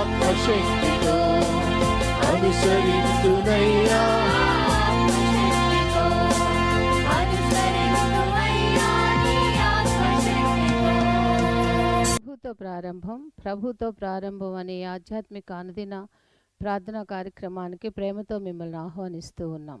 ఆత్మశక్తితో. ప్రభుతో ప్రారంభం ప్రభుతో ప్రారంభం అనే ఆధ్యాత్మిక అనుదిన ప్రార్థనా కార్యక్రమానికి ప్రేమతో మిమ్మల్ని ఆహ్వానిస్తూ ఉన్నాం.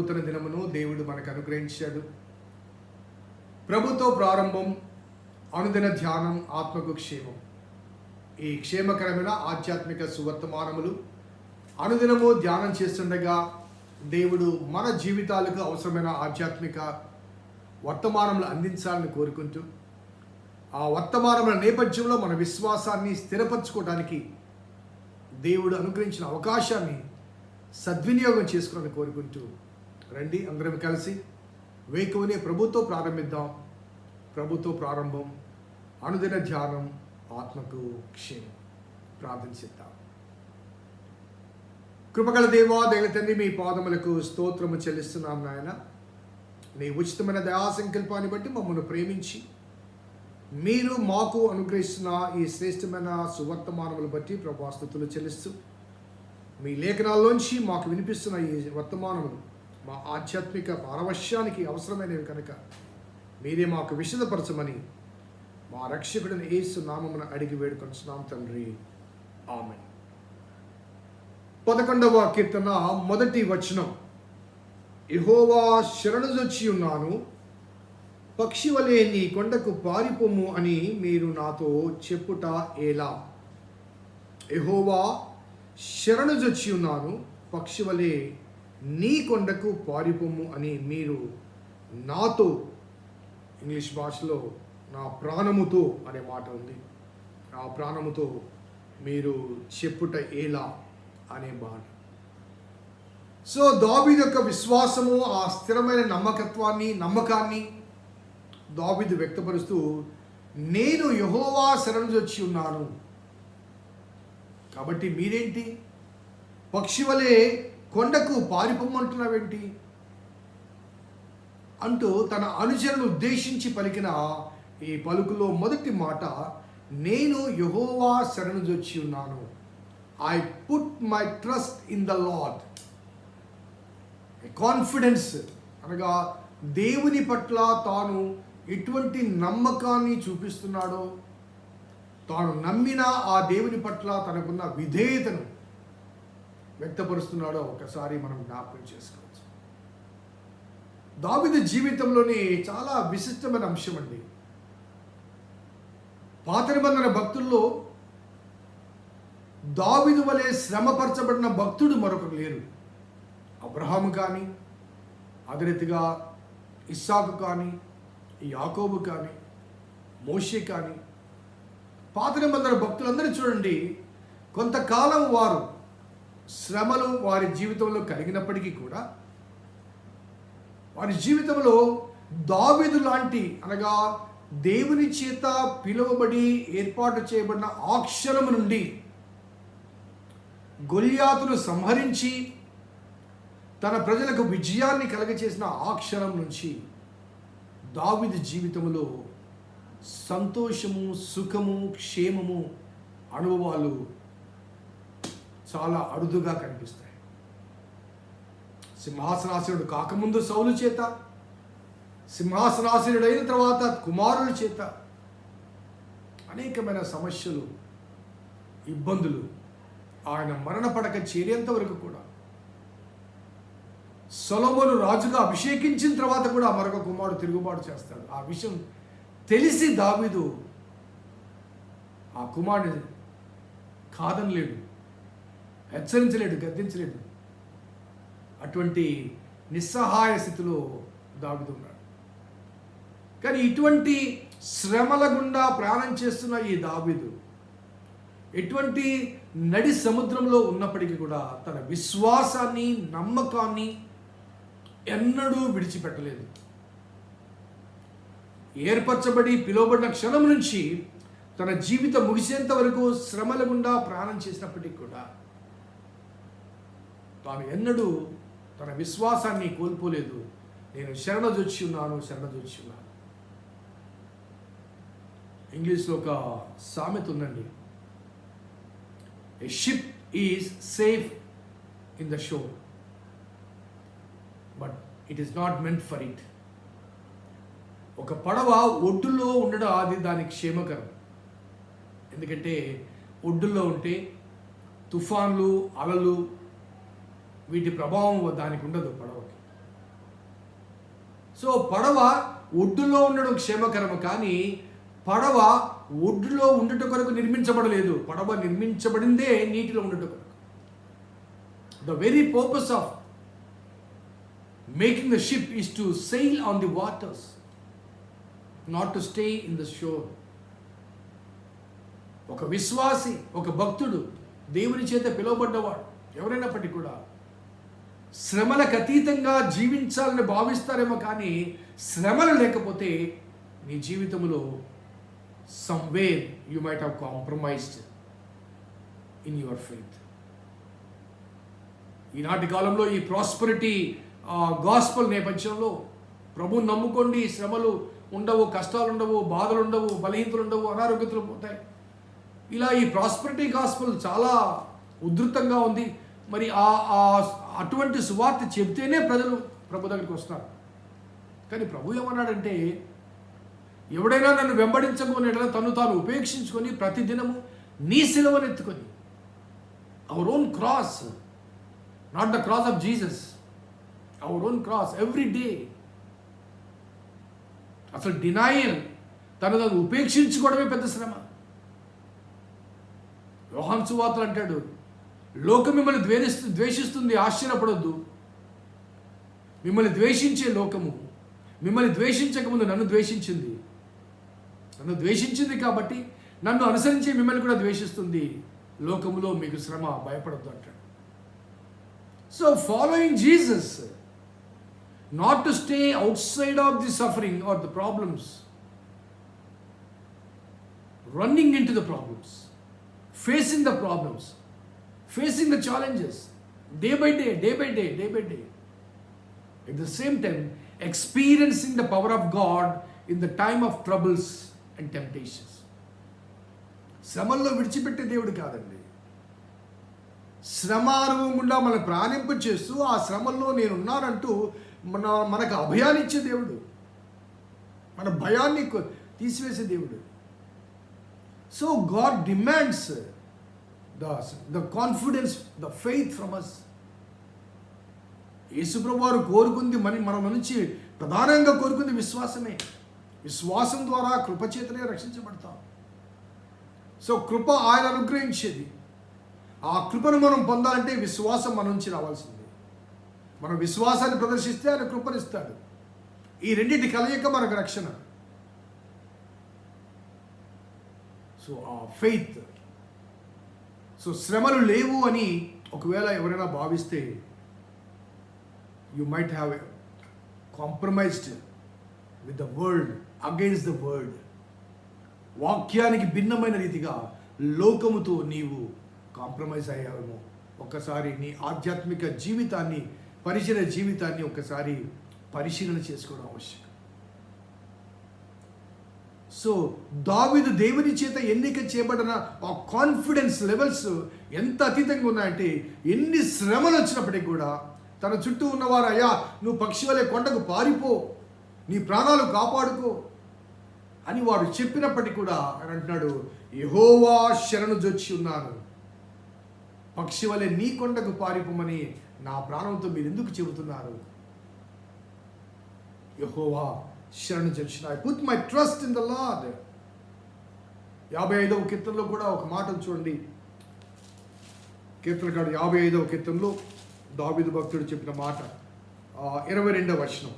నూతన దినమును దేవుడు మనకు అనుగ్రహించాడు. ప్రభుతో ప్రారంభం అనుదిన ధ్యానం ఆత్మకు క్షేమం. ఈ క్షేమకరమైన ఆధ్యాత్మిక సువర్తమానములు అనుదినము ధ్యానం చేస్తుండగా దేవుడు మన జీవితాలకు అవసరమైన ఆధ్యాత్మిక వర్తమానములు అందించాలని కోరుకుంటూ ఆ వర్తమానముల నేపథ్యంలో మన విశ్వాసాన్ని స్థిరపరచుకోవడానికి దేవుడు అనుగ్రహించిన అవకాశాన్ని సద్వినియోగం చేసుకోవాలని కోరుకుంటూ రండి అందరం కలిసి వేకువనే ప్రభుతో ప్రారంభిద్దాం. ప్రభుతో ప్రారంభం అనుదిన ధ్యానం ఆత్మకు క్షేమం. ప్రార్థించిద్దాం కృపగల దేవా దేవతని మీ పాదములకు స్తోత్రము చెల్లిస్తున్నాం నాయన. నీ ఉచితమైన దయా సంకల్పాన్ని బట్టి మమ్మల్ని ప్రేమించి మీరు మాకు అనుగ్రహిస్తున్న ఈ శ్రేష్టమైన సువర్తమానములు బట్టి ప్రభాస్తుతులు చెల్లిస్తూ మీ లేఖనాల్లోంచి మాకు వినిపిస్తున్న ఈ వర్తమానములు మా ఆధ్యాత్మిక పారవశ్యానికి అవసరమైనవి కనుక మీరే మాకు విషదపరచమని మా రక్షకుడిని ఏసు నామమున అడిగి వేడుకొంచున్నాం తండ్రి. ఆమె పదకొండవ కీర్తన మొదటి వచనం. ఇహోవా శరణుజొచ్చి ఉన్నాను పక్షి వలె నీ కొండకు పారిపోము అని మీరు నాతో చెప్పుట ఎలా? ఎహోవా శరణుజొచ్చి ఉన్నాను పక్షి వలె నీ కొండకు పారిపోము అని మీరు నాతో ఇంగ్లీష్ భాషలో నా ప్రాణముతో అనే మాట ఉంది. నా ప్రాణముతో మీరు చెప్పుట ఎలా అనే మాట. సో దావీదు యొక్క విశ్వాసము ఆ స్థిరమైన నమ్మకత్వాన్ని నమ్మకాన్ని దావీదు వ్యక్తపరుస్తూ నేను యహోవా శరణుజొచ్చి ఉన్నాను. కాబట్టి మీరేంటి? పక్షి వలె కొండకు పారిపోమ్మంటున్నావేంటి? అంటూ తన అనుచరులను ఉద్దేశించి పలికిన ఈ పలుకులో మొదటి మాట నేను యహోవా శరణుజొచ్చి ఉన్నాను. I put my trust in the Lord confidence అనగా దేవుని పట్ల తాను ఎటువంటి నమ్మకాన్ని చూపిస్తున్నాడో తాను నమ్మిన ఆ దేవుని పట్ల తనకున్న విధేయతను వ్యక్తపరుస్తున్నాడో ఒకసారి మనం జ్ఞాపకం చేసుకోవచ్చు. దావిద జీవితంలోని చాలా విశిష్టమైన అంశం అండి. పాత నిబంధన భక్తుల్లో దావిదు వలె శ్రమపరచబడిన భక్తుడు మరొకరు లేరు. అబ్రహాము కానీ అదే రీతిగా ఇస్సాకు కానీ యాకోబు కానీ మోషే కానీ పాత నిబంధన భక్తులందరూ చూడండి కొంతకాలం వారు శ్రమలు వారి జీవితంలో కలిగినప్పటికీ కూడా వారి జీవితంలో దావిదు లాంటి అనగా దేవుని చేత పిలువబడి ఏర్పాటు చేయబడిన ఆ నుండి గొల్యాతును సంహరించి తన ప్రజలకు విజయాన్ని కలగచేసిన ఆక్షరం నుంచి దావిది జీవితంలో సంతోషము సుఖము క్షేమము అనుభవాలు చాలా అరుదుగా కనిపిస్తాయి. సింహాసనాసనుడు కాకముందు సౌలు చేత సింహాసనాసనుడు అయిన తర్వాత కుమారుల చేత అనేకమైన సమస్యలు ఇబ్బందులు ఆయన మరణ పడక చేరేంత వరకు కూడా. సొలమును రాజుగా అభిషేకించిన తర్వాత కూడా మరొక కుమారుడు తిరుగుబాటు చేస్తాడు. ఆ విషయం తెలిసి దావీదు ఆ కుమారుడిని కాదనలేడు. హెచ్చరించలేడు గద్దించలేడు. అటువంటి నిస్సహాయ స్థితిలో దాగుతున్నాడు కానీ ఇటువంటి శ్రమల గుండా ప్రయాణం చేస్తున్న ఈ దావీదు ఎటువంటి నడి సముద్రంలో ఉన్నప్పటికీ కూడా తన విశ్వాసాన్ని నమ్మకాన్ని ఎన్నడూ విడిచిపెట్టలేదు. ఏర్పరచబడి పిలువబడిన క్షణం నుంచి తన జీవితం ముగిసేంత వరకు శ్రమల గుండా ప్రయాణం చేసినప్పటికీ కూడా తాను ఎన్నడూ తన విశ్వాసాన్ని కోల్పోలేదు. నేను శరణజొచ్చి ఉన్నాను శరణజొచ్చి ఉన్నాను ఇంగ్లీష్లో ఒక సామెత ఉందండి. A ship is safe in the shore but it is not meant for it ఒక పడవ ఒడ్డులో ఉండడం అది దానికి క్షేమకరం. ఎందుకంటే ఒడ్డుల్లో ఉంటే తుఫాన్లు అలలు వీటి ప్రభావం దానికి ఉండదు పడవకి. సో పడవ ఒడ్డులో ఉండడం క్షేమకరము కానీ పడవ ఒడ్డులో ఉండట కొరకు నిర్మించబడలేదు. పడవ నిర్మించబడిందే నీటిలో ఉండట కొరకు. The very purpose of making the ship is to sail on the waters not to stay in the shore ఒక విశ్వాసి ఒక భక్తుడు దేవుని చేత పిలువబడ్డవాడు. ఎవరైనప్పటికీ కూడా శ్రమలకు అతీతంగా జీవించాలని భావిస్తారేమో కానీ శ్రమలు లేకపోతే నీ జీవితంలో somewhere you might have compromised in your faith ఈనాటి కాలంలో ఈ ప్రాస్పరిటీ గాస్పల్ నేపథ్యంలో ప్రభు నమ్ముకోండి. శ్రమలు ఉండవు కష్టాలు ఉండవు బాధలు ఉండవు బలహీనతలు ఉండవు అనారోగ్యతలు పోతాయి. ఇలా ఈ ప్రాస్పరిటీ గాస్పల్ చాలా ఉధృతంగా ఉంది. మరి ఆ అటువంటి సువార్త చెబితేనే ప్రజలు ప్రభు దగ్గరికి వస్తారు. కానీ ప్రభు ఏమన్నాడంటే ఎవడైనా నన్ను వెంబడించకపోయిన తను తాను ఉపేక్షించుకొని ప్రతిదినము నీ సిలువనెత్తుకొని our own cross not the cross of Jesus our own cross every day అసలు డినాయల్ తను తను ఉపేక్షించుకోవడమే పెద్ద శ్రమ. యోహాన్ సువార్తలు అంటాడు లోకం మిమ్మల్ని ద్వేషిస్తు ద్వేషిస్తుంది ఆశ్చర్యపడొద్దు. మిమ్మల్ని ద్వేషించే లోకము మిమ్మల్ని ద్వేషించకముందు నన్ను ద్వేషించింది. నన్ను ద్వేషించింది కాబట్టి నన్ను అనుసరించి మిమ్మల్ని కూడా ద్వేషిస్తుంది. లోకములో మీకు శ్రమ భయపడద్దు అంటాడు. So following Jesus not to stay outside of the suffering or the problems running into the problems facing the problems facing the challenges day by day day by day day by day at the same time experiencing the power of God in the time of troubles and temptations. శ్రమల్లో విడిచిపెట్టే దేవుడు కాదండి. శ్రమ అనుభవం గుండా మనకు ప్రాణింప చేస్తూ ఆ శ్రమల్లో నేనున్నానంటూ మన మనకు అభయాన్ని ఇచ్చే దేవుడు. మన భయాన్ని తీసివేసే దేవుడు. So God demands the the confidence the faith from us Yesuprabhu వారు కోరుకుంది మన మన నుంచి ప్రధానంగా కోరుకుంది విశ్వాసమే. విశ్వాసం ద్వారా కృపచేతనే రక్షించబడతాం. సో కృప ఆయన అనుగ్రహించేది. ఆ కృపను మనం పొందాలంటే విశ్వాసం మన నుంచి రావాల్సింది. మనం విశ్వాసాన్ని ప్రదర్శిస్తే ఆయన కృపనిస్తాడు. ఈ రెండింటి కలయిక మనకు రక్షణ. సో ఆ ఫెయిత్ సో శ్రమలు లేవు అని ఒకవేళ ఎవరైనా భావిస్తే you might have compromised with the world against the world వాక్యానికి భిన్నమైన రీతిగా లోకముతో నీవు కాంప్రమైజ్ అయ్యావేమో. ఒకసారి నీ ఆధ్యాత్మిక జీవితాన్ని పరిచయ జీవితాన్ని ఒకసారి పరిశీలన చేసుకోవడం అవశ్యం సో దావిదు దేవుని చేత ఎన్నిక చేయబడిన ఆ కాన్ఫిడెన్స్ లెవెల్స్ ఎంత అతీతంగా ఉన్నాయంటే ఎన్ని శ్రమలు వచ్చినప్పటికీ కూడా తన చుట్టూ ఉన్నవారు అయ్యా నువ్వు పక్షి వలె కొండకు పారిపో నీ ప్రాణాలు కాపాడుకో అని వాడు చెప్పినప్పటికీ కూడా ఆయన అంటున్నాడు యహోవా శరణు జొచ్చి ఉన్నాను పక్షి వలె నీ కొండకు పారిపోమని నా ప్రాణంతో మీరు ఎందుకు చెబుతున్నారు? యహోవా శరణు జొచ్చిన I put my trust in the Lord యాభై ఐదవ కీర్తనలో కూడా ఒక మాట చూడండి. కీర్తనకాడు యాభై ఐదవ కీర్తనలో దావిదు భక్తుడు చెప్పిన మాట. ఇరవై రెండవ వచనం.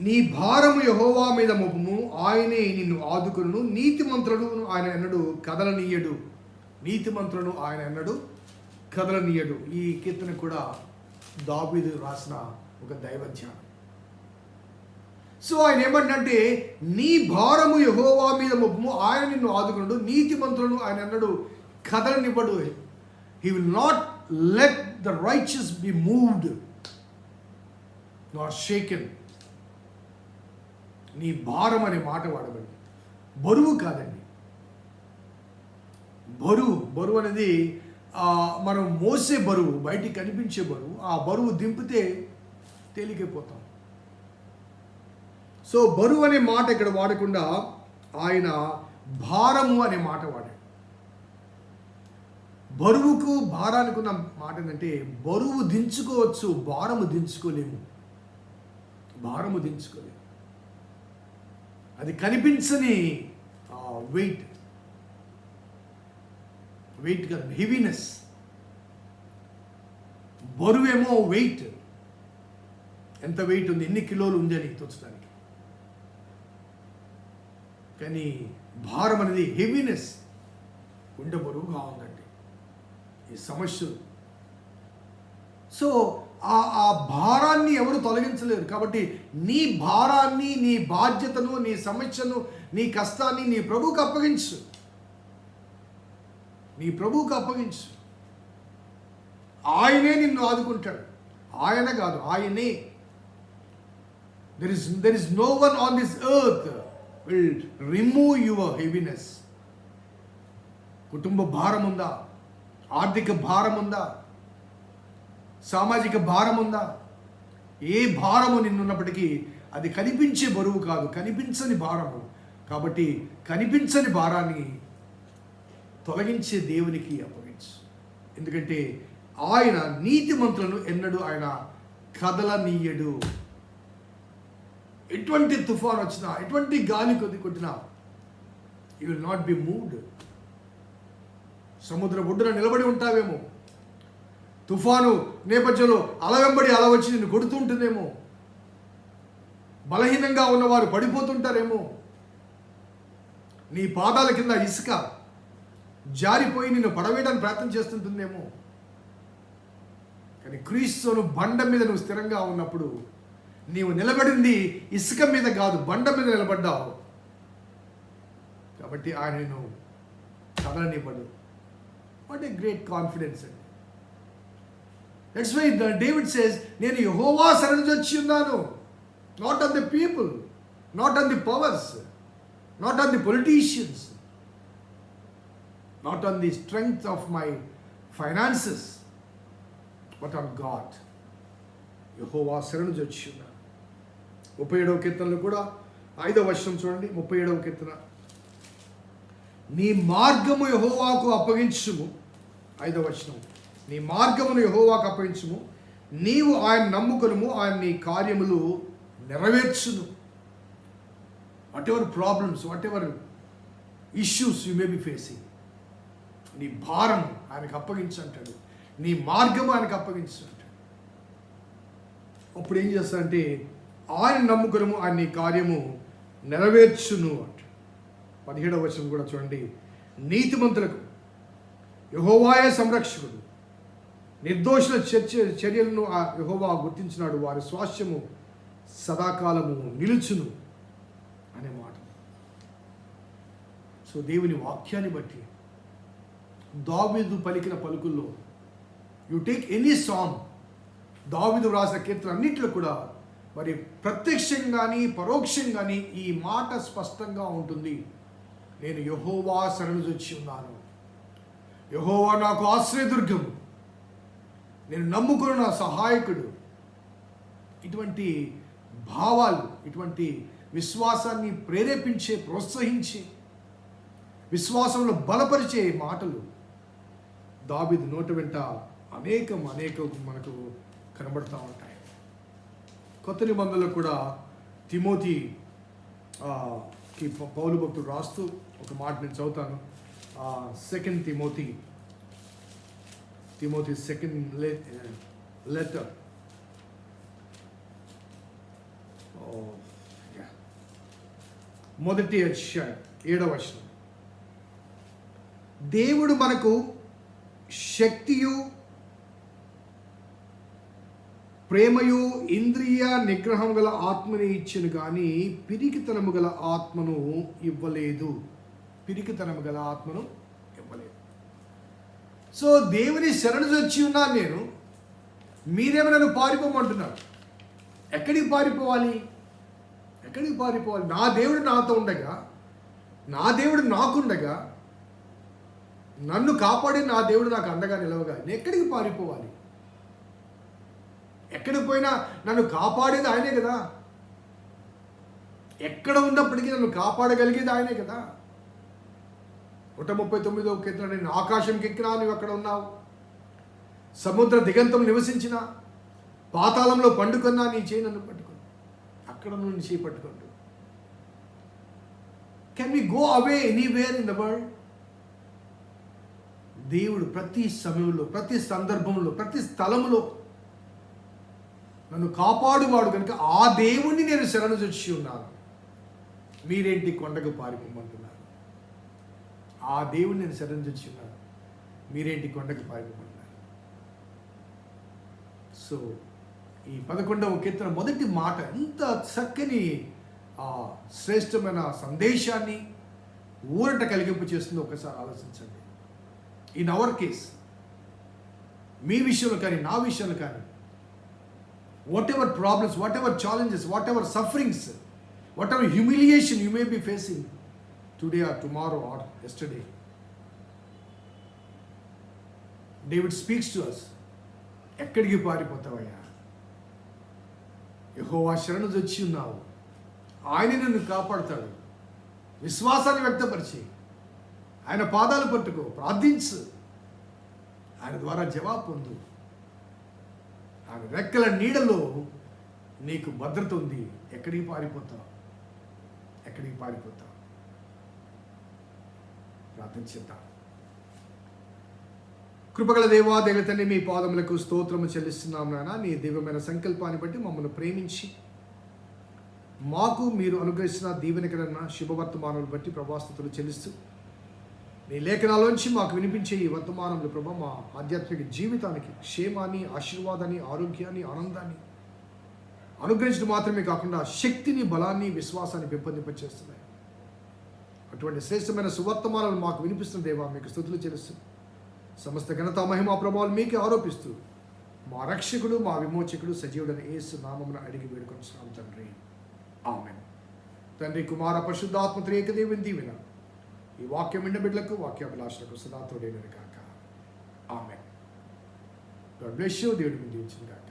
నీ భారము యహోవా మీద మోపము. ఆయనే నిన్ను ఆదుకును నీతి మంత్రులను ఆయన ఎన్నడు కదలనీయడు. నీతి మంత్రులను ఆయన ఎన్నడు కదలనీయడు. ఈ కీర్తన కూడా దావీదు రాసిన ఒక దైవధ్యానం. సో ఆయన ఏమంటే నీ భారము యహోవా మీద మోపము ఆయన నిన్ను ఆదుకున్నాడు నీతి మంత్రులను ఆయన అన్నాడు కథలనివ్వడు he will not let the righteous be moved not shaken నీ భారం అనే మాట వాడబడి బరువు కాదండి. బరువు బరువు అనేది మనం మోసే బరువు బయటికి కనిపించే బరువు ఆ బరువు దింపితే తేలికైపోతాం. సో బరువు అనే మాట ఇక్కడ వాడకుండా ఆయన భారము అనే మాట వాడాడు. బరువుకు భారానికి ఉన్న మాట ఏంటంటే బరువు దించుకోవచ్చు భారము దించుకోలేము. భారము దించుకోలేము. అది కనిపించని వెయిట్ వెయిట్ కాదు హెవీనెస్ బరువేమో వెయిట్ ఎంత వెయిట్ ఉంది ఎన్ని కిలోలు ఉంది అని తోచడానికి. కానీ భారం అనేది హెవీనెస్ గుండె బరువుగా ఉందండి. ఈ సమస్యలు సో ఆ ఆ భారాన్ని ఎవరు తొలగించలేరు. కాబట్టి నీ భారాన్ని నీ బాధ్యతను నీ సమస్యను నీ కష్టాన్ని నీ ప్రభువుకు అప్పగించు. నీ ప్రభువుకు అప్పగించు. ఆయనే నిన్ను ఆదుకుంటాడు. ఆయన కాదు ఆయనే there is there is no one on this earth will remove your heaviness కుటుంబ భారం ఉందా ఆర్థిక భారం ఉందా సామాజిక భారం ఉందా ఏ భారము నిన్నున్నప్పటికీ అది కనిపించే బరువు కాదు కనిపించని భారము. కాబట్టి కనిపించని భారాన్ని తొలగించే దేవునికి అప్పగించు. ఎందుకంటే ఆయన నీతిమంతులను ఎన్నడూ ఆయన కదలనీయడు. ఎటువంటి తుఫాన్ వచ్చినా ఎటువంటి గాలి కొద్ది కొట్టినా you will not be moved సముద్ర ఒడ్డున నిలబడి ఉంటావేమో. తుఫాను నేపథ్యంలో అల వెంబడి అల వచ్చి నిన్ను కొడుతుంటుందేమో బలహీనంగా ఉన్నవారు పడిపోతుంటారేమో. నీ పాదాల కింద ఇసుక జారిపోయి నిన్ను పడవేయడానికి ప్రయత్నం చేస్తుంటుందేమో. కానీ క్రీస్తును బండ మీద నువ్వు స్థిరంగా ఉన్నప్పుడు నీవు నిలబడింది ఇసుక మీద కాదు బండ మీద నిలబడ్డావు. కాబట్టి ఆయన నువ్వు కదలనివ్వడు వాట్ ఏ గ్రేట్ కాన్ఫిడెన్స్ అండి that's why the David says నేను యహోవా శరణు వచ్చి ఉన్నాను. Not on the people not on the powers not on the politicians not on the strength of my finances but on God యహోవా శరణు వచ్చి ఉన్నాను ముప్పై ఏడవ కీర్తనలు కూడా ఐదవ వర్షం చూడండి ముప్పై ఏడవ కీర్తన. నీ మార్గము యహోవాకు అప్పగించుము. ఐదవ వచనం. నీ మార్గమును యహోవాకు అప్పగించుము. నీవు ఆయన నమ్ముకొనుము ఆయన నీ కార్యములు నెరవేర్చును. Whatever problems whatever issues you may be facing నీ భారం ఆయనకు అప్పగించు అంటాడు నీ మార్గము ఆయనకు అప్పగించు అంటాడు అప్పుడు ఏం చేస్తాడంటే ఆయన నమ్ముకునము ఆయన నీ కార్యము నెరవేర్చును అంట. పదిహేడవ వచనం కూడా చూడండి. నీతిమంతులకు యహోవాయే సంరక్షకుడు. నిర్దోషుల చర్చ చర్యలను ఆ యహోవా గుర్తించినాడు. వారి స్వాస్థ్యము సదాకాలము నిలుచును అనే మాట. సో దేవుని వాక్యాన్ని బట్టి దావీదు పలికిన పలుకుల్లో యు టేక్ ఎనీ సాంగ్ దావీదు రాసిన కీర్తన అన్నింటిలో కూడా మరి ప్రత్యక్షంగాని పరోక్షంగాని ఈ మాట స్పష్టంగా ఉంటుంది. నేను యహోవా శరణు వచ్చి ఉన్నాను. యహోవా నాకు ఆశ్రయదుర్గం. నేను నమ్ముకున్న నా సహాయకుడు. ఇటువంటి భావాలు ఇటువంటి విశ్వాసాన్ని ప్రేరేపించే ప్రోత్సహించే విశ్వాసంలో బలపరిచే మాటలు దాబిద్ నోట వెంట అనేకం అనేకం మనకు కనబడుతూ ఉంటాయి. కొత్త నిబంధనలు కూడా తిమోతి కి పౌలు భక్తుడు రాస్తూ ఒక మాట నేను చదువుతాను. Second Timothy Timothy second letter మొదటి అధ్యాయం ఏడవ వచనం. దేవుడు మనకు శక్తియు ప్రేమయు ఇంద్రియ నిగ్రహం గల ఆత్మని ఇచ్చిన కానీ పిరికితనము గల ఆత్మను ఇవ్వలేదు. పిరికితనము గల ఆత్మను ఇవ్వలేదు. సో దేవుని శరణు వచ్చి ఉన్నాను నేను. మీరేమో నన్ను పారిపోమంటున్నారు. ఎక్కడికి పారిపోవాలి? ఎక్కడికి పారిపోవాలి? నా దేవుడు నాతో ఉండగా నా దేవుడు నాకుండగా నన్ను కాపాడి నా దేవుడు నాకు అండగా నిలవగా ఎక్కడికి పారిపోవాలి? ఎక్కడికి పోయినా నన్ను కాపాడేది ఆయనే కదా. ఎక్కడ ఉన్నప్పటికీ నన్ను కాపాడగలిగేది ఆయనే కదా. నూట ముప్పై తొమ్మిదో కీర్తన నేను ఆకాశంకి ఎక్కినా నువ్వు అక్కడ ఉన్నావు. సముద్ర దిగంతం నివసించిన పాతాళంలో పండుకున్నా నీ చేయి నన్ను పట్టుకుని అక్కడ నువ్వు చేయి పట్టుకుంటూ can we go away anywhere in the world దేవుడు ప్రతి సమయంలో ప్రతి సందర్భంలో ప్రతి స్థలంలో నన్ను కాపాడువాడు కనుక ఆ దేవుణ్ణి నేను శరణు చొచ్చి ఉన్నాను. మీరేంటి కొండకు పారిపోమంటున్నారు? ఆ దేవుణ్ణి నేను శరణు చొచ్చి ఉన్నాను. మీరేంటి కొండకు పారిపోమంటున్నారు? సో ఈ పదకొండవ కీర్తన మొదటి మాట ఎంత చక్కని ఆ శ్రేష్టమైన సందేశాన్ని ఊరట కలిగింపు చేస్తుందో ఒకసారి ఆలోచించండి. ఇన్ అవర్ కేస్ మీ విషయంలో కానీ నా విషయంలో కానీ whatever problems whatever challenges whatever sufferings whatever humiliation you may be facing today or tomorrow or yesterday David speaks to us ఎక్కడికి పారిపోతావయ్యా? యహోవా శరణు వచ్చి ఉన్నావు. ఆయన నిన్ను కాపాడుతాడు. విశ్వాసాన్ని వ్యక్తపరిచి ఆయన పాదాలు పట్టుకో ప్రార్థించు. ఆయన ద్వారా జవాబు పొందు. ఆ రెక్కల నీడలో నీకు భద్రత ఉంది. ఎక్కడికి పారిపోతావు? ఎక్కడికి పారిపోతావు? ప్రార్థించేద్దాం కృపగల దేవా దేవ తండ్రి మీ పాదములకు స్తోత్రము చెల్లిస్తున్నాం నాయన. నీ దివ్యమైన సంకల్పాన్ని బట్టి మమ్మల్ని ప్రేమించి మాకు మీరు అనుగ్రహించిన దీవెనకరన్న శుభవర్తమానాలు బట్టి ప్రభాస్తుతులు చెల్లిస్తూ నీ లేఖనాలోంచి మాకు వినిపించే ఈ వర్తమానములు ప్రభ మా ఆధ్యాత్మిక జీవితానికి క్షేమాన్ని ఆశీర్వాదాన్ని ఆరోగ్యాన్ని ఆనందాన్ని అనుగ్రహించడం మాత్రమే కాకుండా శక్తిని బలాన్ని విశ్వాసాన్ని పెంపొందింపచేస్తున్నాయి. అటువంటి శ్రేష్టమైన సువర్తమానాలు మాకు వినిపిస్తున్న దేవా మీకు స్థుతులు చేస్తుంది సమస్త ఘనత మహిమా ప్రభావాలు మీకే ఆరోపిస్తూ మా రక్షకుడు మా విమోచకుడు సజీవుడని ఏసు నామమున అడిగి వేడుకొంటున్నాం తండ్రి. ఆమె తండ్రి కుమార పరిశుద్ధాత్మ త్రేకదేవిని దీవెన. ఈ వాక్యం విన్న బిడ్డలకు వాక్యాభిలాషలకు సదా తోడేనని కాక ఆమె గాడ్ బ్లెస్ యూ. దేవుడిని దీవించిన కాక